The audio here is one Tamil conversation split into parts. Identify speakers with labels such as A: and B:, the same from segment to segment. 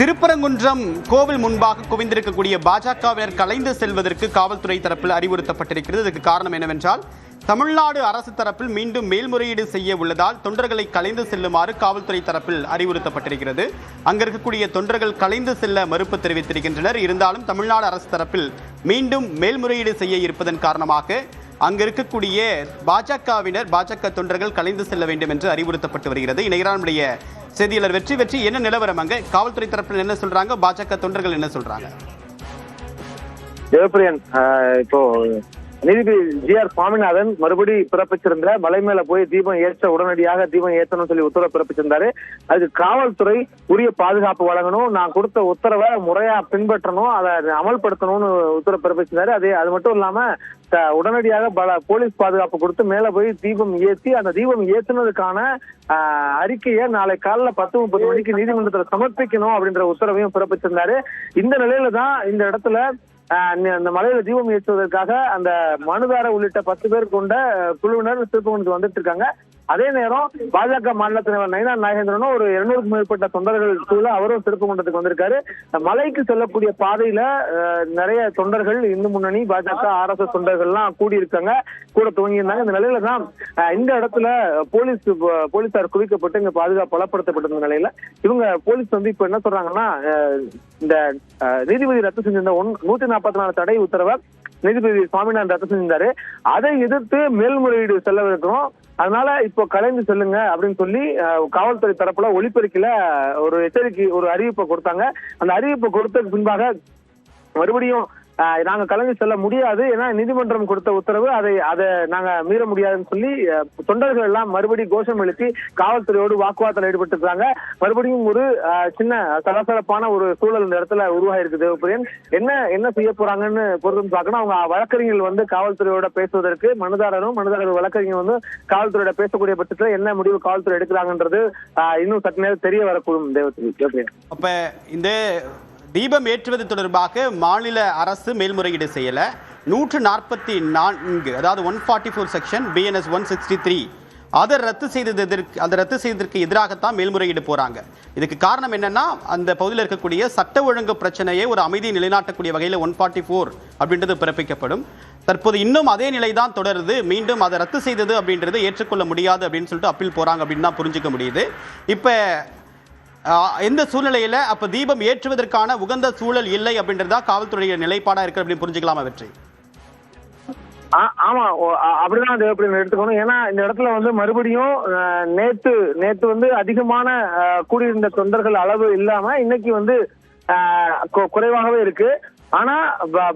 A: திருப்பரங்குன்றம் கோவில் முன்பாக குவிந்திருக்கக்கூடிய பாஜகவினர் கலைந்து செல்வதற்கு காவல்துறை தரப்பில் அறிவுறுத்தப்பட்டிருக்கிறது. இதுக்கு காரணம் என்னவென்றால் தமிழ்நாடு அரசு தரப்பில் மீண்டும் மேல்முறையீடு செய்ய உள்ளதால் தொண்டர்களை கலைந்து செல்லுமாறு காவல்துறை தரப்பில் அறிவுறுத்தப்பட்டிருக்கிறது. அங்க இருக்கக்கூடிய தொண்டர்கள் கலைந்து செல்ல மறுப்பு தெரிவித்திருக்கின்றனர். இருந்தாலும் தமிழ்நாடு அரசு தரப்பில் மீண்டும் மேல்முறையீடு செய்ய இருப்பதன் காரணமாக அங்கு இருக்கக்கூடிய பாஜகவினர் பாஜக தொண்டர்கள் கலைந்து செல்ல வேண்டும் என்று அறிவுறுத்தப்பட்டு வருகிறது. இணையரான செய்தியாளர் வெற்றி வெற்றி. என்ன நிலவரம் அங்க? காவல்துறை தரப்பில் என்ன சொல்றாங்க? பாஜக தொண்டர்கள் என்ன சொல்றாங்க?
B: ஜெயபிரியன் ஆஹ் இப்போ நீதிபதி ஜி ஆர் சுவாமிநாதன் மறுபடி பிறப்பிச்சிருந்த மலை மேல போய் தீபம் ஏற்ற உடனடியாக தீபம் ஏற்றணும்னு சொல்லி உத்தரவு பிறப்பிச்சிருந்தாரு. அதுக்கு காவல்துறை உரிய பாதுகாப்பு வழங்கணும். நான் கொடுத்த உத்தரவை முறையா பின்பற்றணும். அதை அமல்படுத்தணும்னு உத்தரவு பிறப்பிச்சிருந்தாரு. அது அது மட்டும் இல்லாம உடனடியாக பல போலீஸ் பாதுகாப்பு கொடுத்து மேல போய் தீபம் ஏற்றி அந்த தீபம் ஏற்றுனதுக்கான அறிக்கையை நாளை காலைல பத்து முப்பது மணிக்கு நீதிமன்றத்துல சமர்ப்பிக்கணும் அப்படின்ற உத்தரவையும் பிறப்பிச்சிருந்தாரு. இந்த நிலையில தான் இந்த இடத்துல அந்த மலையில தீபம் ஏற்றுவதற்காக அந்த மனுதார உள்ளிட்ட பத்து பேர் கொண்ட குழுவினர் திருப்பவனுக்கு வந்துட்டு இருக்காங்க. அதே நேரம் பாஜக மாநில தலைவர் நயனா நாகேந்திரனும் ஒரு இருநூறுக்கும் மேற்பட்ட தொண்டர்கள் கூட அவரும் திருப்பங்குன்றத்துக்கு வந்திருக்காரு. மலைக்கு செல்லக்கூடிய பாதையில நிறைய தொண்டர்கள் இந்து முன்னணி பாஜக ஆர்எஸ்எஸ் தொண்டர்கள்லாம் கூடி இருக்காங்க கூட துவங்கி இருந்தாங்க இந்த நிலையில தான் இந்த இடத்துல போலீஸ் போலீசார் குவிக்கப்பட்டு இங்க பாதுகாப்பு பலப்படுத்தப்பட்டிருந்த நிலையில இவங்க போலீஸ் வந்து இப்ப என்ன சொல்றாங்கன்னா அஹ், இந்த நீதிபதி ரத்து செஞ்சிருந்த ஒன் நூத்தி நாற்பத்தி நாலு தடை உத்தரவை நீதிபதி சுவாமிநாதன் ரத்து செஞ்சிருந்தாரு. அதை எதிர்த்து மேல்முறையீடு செல்லவிருக்கிறோம். அதனால இப்போ கலைந்து செல்லுங்க அப்படின்னு சொல்லி காவல்துறை தரப்புல ஒளிபெருக்கில ஒரு எச்சரிக்கை ஒரு அறிவிப்பை கொடுத்தாங்க. அந்த அறிவிப்பை கொடுத்ததுக்கு பின்பாக மறுபடியும் நாங்க கலந்து செல்ல முடியாது. ஏன்னா நீதிமன்றம் கொடுத்த உத்தரவு அதை அதை நாங்க மீற முடியாதுன்னு சொல்லி தொண்டர்கள் எல்லாம் மறுபடியும் கோஷம் எழுப்பி காவல்துறையோடு வாக்குவாதத்தில் ஈடுபட்டிருக்காங்க மறுபடியும் ஒரு அஹ், சின்ன சலசலப்பான ஒரு சூழல் இந்த இடத்துல உருவாயிருக்கு தேவப்பிரியன். என்ன என்ன செய்ய போறாங்கன்னு பொறுத்து பார்க்கணும். அவங்க வழக்கறிஞர்கள் வந்து காவல்துறையோட பேசுவதற்கு மனுதாரரும் மனுதாரர் வழக்கறிஞர் வந்து காவல்துறையோட பேசக்கூடிய பட்சத்துல என்ன முடிவு காவல்துறை எடுக்கிறாங்கன்றது இன்னும் சற்று நேரம் தெரிய வரக்கூடும் தேவத்திரி
A: அப்ப இந்த தீபம் ஏற்றுவது தொடர்பாக மாநில அரசு மேல்முறையீடு செய்யலை. நூற்று நாற்பத்தி நான்கு அதாவது one forty four section BNS one sixty three அதை ரத்து செய்ததற்கு அதை ரத்து செய்ததற்கு எதிராகத்தான் மேல்முறையீடு போகிறாங்க இதுக்கு காரணம் என்னென்னா அந்த பகுதியில் இருக்கக்கூடிய சட்ட ஒழுங்கு பிரச்சனையை ஒரு அமைதியை நிலைநாட்டக்கூடிய வகையில் ஒன் ஃபார்ட்டி ஃபோர் அப்படின்றது பிறப்பிக்கப்படும். தற்போது இன்னும் அதே நிலை தான் தொடருது. மீண்டும் அதை ரத்து செய்தது அப்படின்றது ஏற்றுக்கொள்ள முடியாது அப்படின்னு சொல்லிட்டு அப்பீல் போகிறாங்க அப்படின்னு தான் புரிஞ்சுக்க முடியுது. இப்போ எந்த சூழ்நிலையில அப்ப தீபம் ஏற்றுவதற்கான உகந்த சூழல் இல்லை அப்படின்றதா காவல்துறையின் நிலைப்பாடா இருக்கு அப்படின்னு புரிஞ்சுக்கலாமா வெற்றி?
B: ஆமா ஓ- அது அப்படிதான் எடுத்துக்கணும். ஏன்னா இந்த இடத்துல வந்து மறுபடியும் நேத்து நேத்து வந்து அதிகமான கூடியிருந்த தொண்டர்கள் அளவு இல்லாம இன்னைக்கு வந்து குறைவாகவே இருக்கு. ஆனா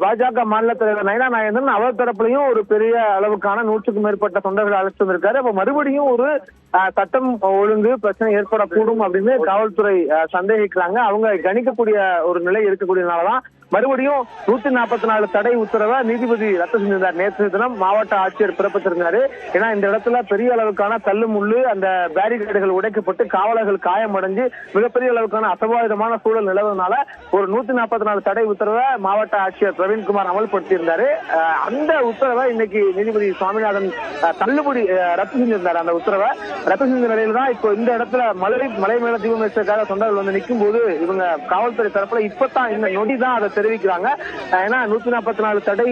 B: பாஜக மாநில தலைவர் நயனா நாகேந்திரன் அவர் தரப்புலயும் ஒரு பெரிய அளவுக்கான நூற்றுக்கும் மேற்பட்ட தொண்டர்கள் அழைச்சு வந்திருக்காரு. அப்ப மறுபடியும் ஒரு அஹ், சட்டம் ஒழுங்கு பிரச்சனை ஏற்படக்கூடும் அப்படின்னு காவல்துறை சந்தேகிக்கிறாங்க. அவங்க கணிக்கக்கூடிய ஒரு நிலை இருக்கக்கூடியதுனாலதான் மறுபடியும் நூத்தி நாற்பத்தி நாலு தடை உத்தரவை நீதிபதி ரத்து செஞ்சிருந்தார். நேற்று தினம் மாவட்ட ஆட்சியர் பிறப்பித்திருந்தாரு. ஏன்னா இந்த இடத்துல பெரிய அளவுக்கான தள்ளு முள்ளு அந்த பேரிகேடுகள் உடைக்கப்பட்டு காவலர்கள் காயமடைஞ்சு மிகப்பெரிய அளவுக்கான அசம்பாவிதமான சூழல் நிலவுனால ஒரு நூத்தி நாற்பத்தி நாலு தடை உத்தரவை மாவட்ட ஆட்சியர் பிரவீன்குமார் அமல்படுத்தியிருந்தாரு. அந்த உத்தரவை இன்னைக்கு நீதிபதி சுவாமிநாதன் தள்ளுபடி ரத்து செஞ்சிருந்தார். அந்த உத்தரவை ரத்து செஞ்ச நிலையில தான் இப்போ இந்த இடத்துல மலை மலை மேல தீபம் வச்சதுக்காக தொண்டர்கள் வந்து நிற்கும் போது இவங்க காவல்துறை தரப்புல இப்பதான் இந்த நொடி தான் அதை தெரிவிக்கிறாங்க. ஏன்னா நூத்தி நாற்பத்தி நாலு தடை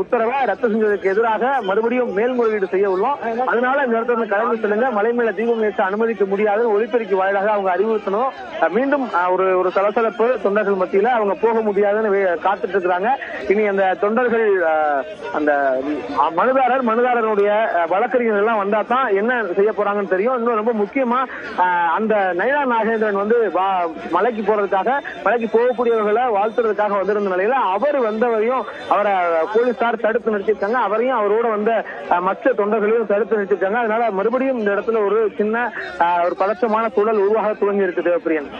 B: உத்தரவை ரத்து செஞ்சதுக்கு எதிராக மறுபடியும் மேல்முறையீடு செய்ய உள்ளோம். அதனால இந்த இடத்துல கலந்து செல்லுங்க. மலை மேல தீபம் ஏற்ற அனுமதிக்க முடியாது ஒளிபெருக்கி வாயிலாக அவங்க அறிவுறுத்தணும். மீண்டும் ஒரு ஒரு சலசலப்பு தொண்டர்கள் மத்தியில அவங்க போக முடியாதுன்னு காத்துட்டு இருக்கிறாங்க. இனி அந்த தொண்டர்கள் அந்த மனுதாரர் மனுதாரருடைய வழக்கறிஞர் வழக்கறிஞர்கள் எல்லாம் வந்தா தான் என்ன செய்ய போறாங்கன்னு தெரியும். இன்னும் ரொம்ப முக்கியமா அந்த நயனா நாகேந்திரன் வந்து மலைக்கு போறதுக்காக மலைக்கு போகக்கூடியவர்களை வாழ்த்துறதுக்காக வந்திருந்த நிலையில அவர் வந்தவரையும் அவரை போலீசார் தடுத்து நிறுத்திருக்காங்க அவரையும் அவரோட வந்த மற்ற தொண்டர்களையும் தடுத்து நிறுத்திருக்காங்க அதனால மறுபடியும் இந்த இடத்துல ஒரு சின்ன ஒரு பதற்றமான சூழல் உருவாக துவங்கி இருக்கு தேவப்பிரியன்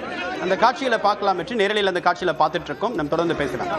A: அந்த காட்சிகளை பார்க்கலாம் வெற்றி. நேரலையில் அந்த காட்சியில பார்த்துட்டு இருக்கோம். நம்ம தொடர்ந்து பேசலாம்.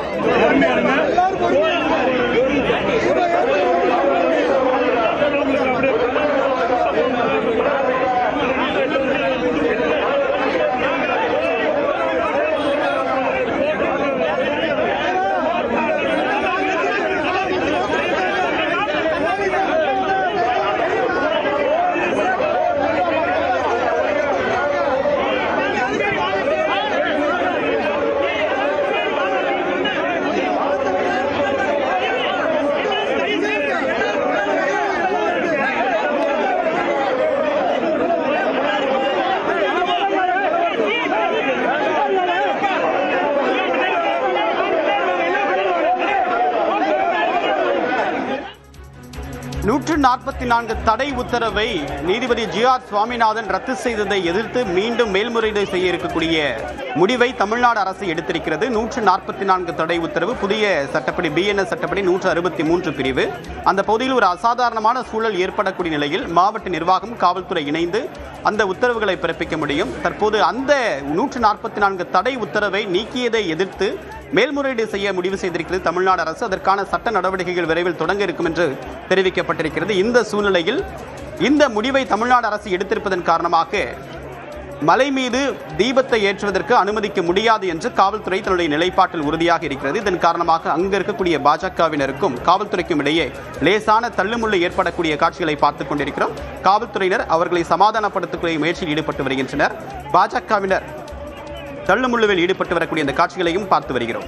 C: நூற்று
A: நாற்பத்தி நான்கு தடை உத்தரவை நீதிபதி ஜி ஆர் சுவாமிநாதன் ரத்து செய்ததை எதிர்த்து மீண்டும் மேல்முறையீடு செய்ய இருக்கக்கூடிய முடிவை தமிழ்நாடு அரசு எடுத்திருக்கிறது. நூற்று நாற்பத்தி நான்கு தடை உத்தரவு புதிய சட்டப்படி பிஎன்எஸ் சட்டப்படி நூற்று அறுபத்தி மூன்று பிரிவு. அந்த பகுதியில் ஒரு அசாதாரணமான சூழல் ஏற்படக்கூடிய நிலையில் மாவட்ட நிர்வாகம் காவல்துறை இணைந்து அந்த உத்தரவுகளை பிறப்பிக்க முடியும். தற்போது அந்த நூற்று நாற்பத்தி நான்கு தடை உத்தரவை நீக்கியதை எதிர்த்து மேல்முறையீடு செய்ய முடிவு செய்திருக்கிறது தமிழ்நாடு அரசு. அதற்கான சட்ட நடவடிக்கைகள் விரைவில் தொடங்க இருக்கும் என்று தெரிவிக்கப்பட்டிருக்கிறது. இந்த சூழ்நிலையில் இந்த முடிவை தமிழ்நாடு அரசு எடுத்திருப்பதன் காரணமாக மலை மீது தீபத்தை ஏற்றுவதற்கு அனுமதிக்க முடியாது என்று காவல்துறை தன்னுடைய நிலைப்பாட்டில் உறுதியாக இருக்கிறது. இதன் காரணமாக அங்கு இருக்கக்கூடிய பாஜகவினருக்கும் காவல்துறைக்கும் இடையே லேசான தள்ளுமுள்ளு ஏற்படக்கூடிய காட்சிகளை பார்த்துக் கொண்டிருக்கிறோம். காவல்துறையினர் அவர்களை சமாதானப்படுத்தக்கூடிய முயற்சியில் ஈடுபட்டு வருகின்றனர். பாஜகவினர் தள்ளுமுள்ளுவில் ஈடுபட்டு வரக்கூடிய இந்த காட்சிகளையும் பார்த்து வருகிறோம்.